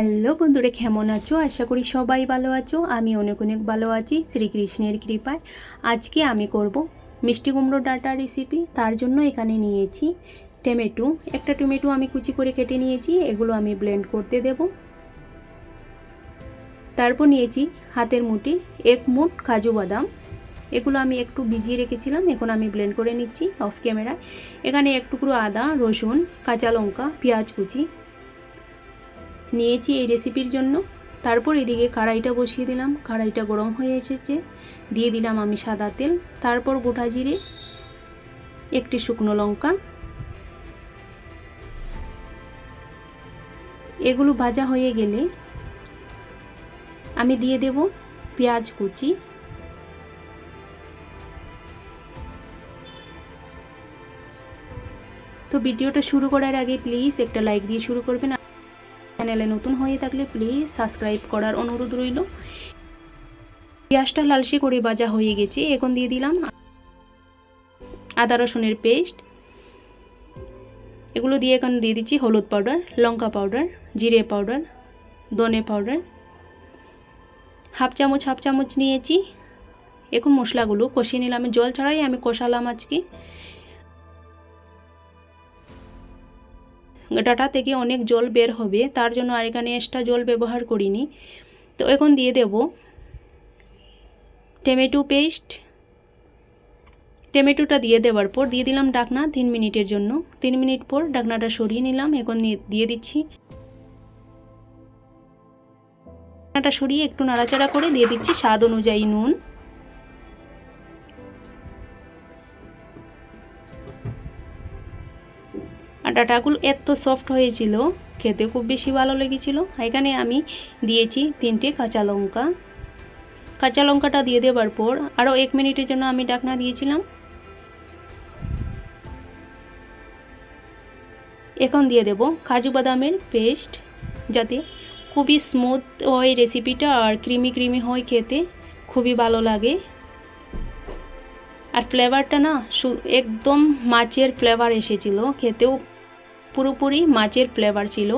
Hello বন্ধুরা, কেমন আছো? আশা করি সবাই ভালো আছো। আমি অনেক অনেক ভালো আছি। শ্রীকৃষ্ণের কৃপায়। আজকে আমি করব মিষ্টি কুমড়ো ডাটা রেসিপি তার জন্য এখানে নিয়েছি টমেটো। একটা টমেটো আমি কুচি করে কেটে নিয়েছি। এগুলো আমি ব্লেন্ড করতে দেব। তারপর নিয়েছি হাতের মুঠি, এক মুঠ কাজু বাদাম। এগুলো আমি একটু ভিজিয়ে রেখেছিলাম। এখন আমি ব্লেন্ড করে নিচ্ছি অফ ক্যামেরায় এখানে এক টুকরো আদা, রসুন, কাঁচা লঙ্কা, পেঁয়াজ কুচি। নিয়েছি এই রেসিপির জন্য। তারপর এদিকে কড়াইটা বসিয়ে দিলাম। কড়াইটা গরম হয়ে এসেছে। দিয়ে দিলাম আমি সাদা তেল। তারপর গোটা জিরে, একটি শুকনো লঙ্কা। এগুলো ভাজা হয়ে গেলে আমি দিয়ে দেব পেঁয়াজ কুচি। তো ভিডিওটা শুরু করার আগে প্লিজ একটা লাইক দিয়ে শুরু করবেন। চ্যানেলে নতুন হয়ে থাকলে প্লিজ সাবস্ক্রাইব করার অনুরোধ রইল। পেঁয়াজটা লালসে করে ভাজা হয়ে গেছে, এখন দিয়ে দিলাম আদা রসুনের পেস্ট এগুলো দিয়ে এখন দিয়ে দিচ্ছি হলুদ পাউডার লঙ্কা পাউডার জিরে পাউডার দনে পাউডার হাফ চামচ হাফ চামচ নিয়েছি। এখন মশলাগুলো কষিয়ে নিলাম। জল ছাড়াই আমি কষালাম আজকে। ডাটা থেকে অনেক জল বের হবে, তার জন্য আর এখানে এক্সট্রা জল ব্যবহার করিনি। তো এখন দিয়ে দেব। টমেটো পেস্ট টমেটোটা দিয়ে দেওয়ার পর দিয়ে দিলাম ডাকনা তিন মিনিটের জন্য। তিন মিনিট পর ডাকনাটা সরিয়ে নিলাম, এখন দিয়ে দিচ্ছি। ডাকনাটা সরিয়ে একটু নাড়াচাড়া করে দিয়ে দিচ্ছি স্বাদ অনুযায়ী নুন। ডাটাগুলো এত সফট হয়েছিল, খেতে খুব বেশি ভালো লেগেছিল। এখানে আমি দিয়েছি তিনটে কাঁচা লঙ্কা। কাঁচা লঙ্কাটা দিয়ে দেওয়ার পর আরও এক মিনিটের জন্য আমি ডাকনা দিয়েছিলাম। এখন দিয়ে দেব কাজু বাদামের পেস্ট যাতে খুবই স্মুথ হয় রেসিপিটা আর ক্রিমি ক্রিমি হয় খেতে, খুবই ভালো লাগে। আর ফ্লেভারটা না একদম মাছের ফ্লেভার এসেছিল, খেতেও পুরোপুরি মাছের ফ্লেভার ছিল।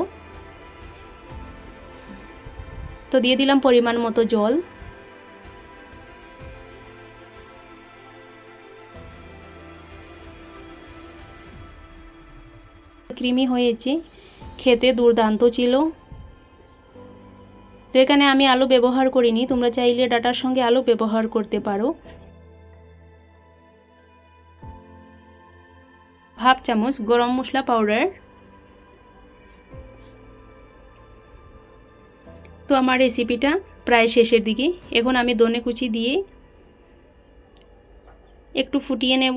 তো দিয়ে দিলাম পরিমাণ মতো জল। ক্রিমি হয়েছে, খেতে দুর্দান্ত ছিল। তো এখানে আমি আলু ব্যবহার করিনি, তোমরা চাইলে ডাটার সঙ্গে আলু ব্যবহার করতে পারো। হাফ চামচ গরম মশলা পাউডার তো আমার রেসিপিটা প্রায় শেষের দিকে। এখন আমি দনে কুচি দিয়ে একটু ফুটিয়ে নেব।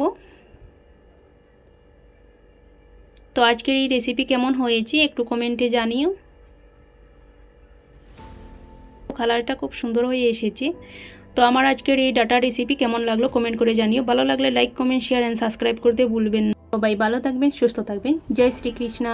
তো আজকের এই রেসিপি কেমন হয়েছে একটু কমেন্টে জানিও। কালারটা খুব সুন্দর হয়ে এসেছে। তো আমার আজকের এই ডাটা রেসিপি কেমন লাগল কমেন্ট করে জানিও। ভালো লাগলে like comment share and subscribe করতে ভুলবেন না। সবাই ভালো থাকবেন, সুস্থ থাকবেন। জয় শ্রীকৃষ্ণা।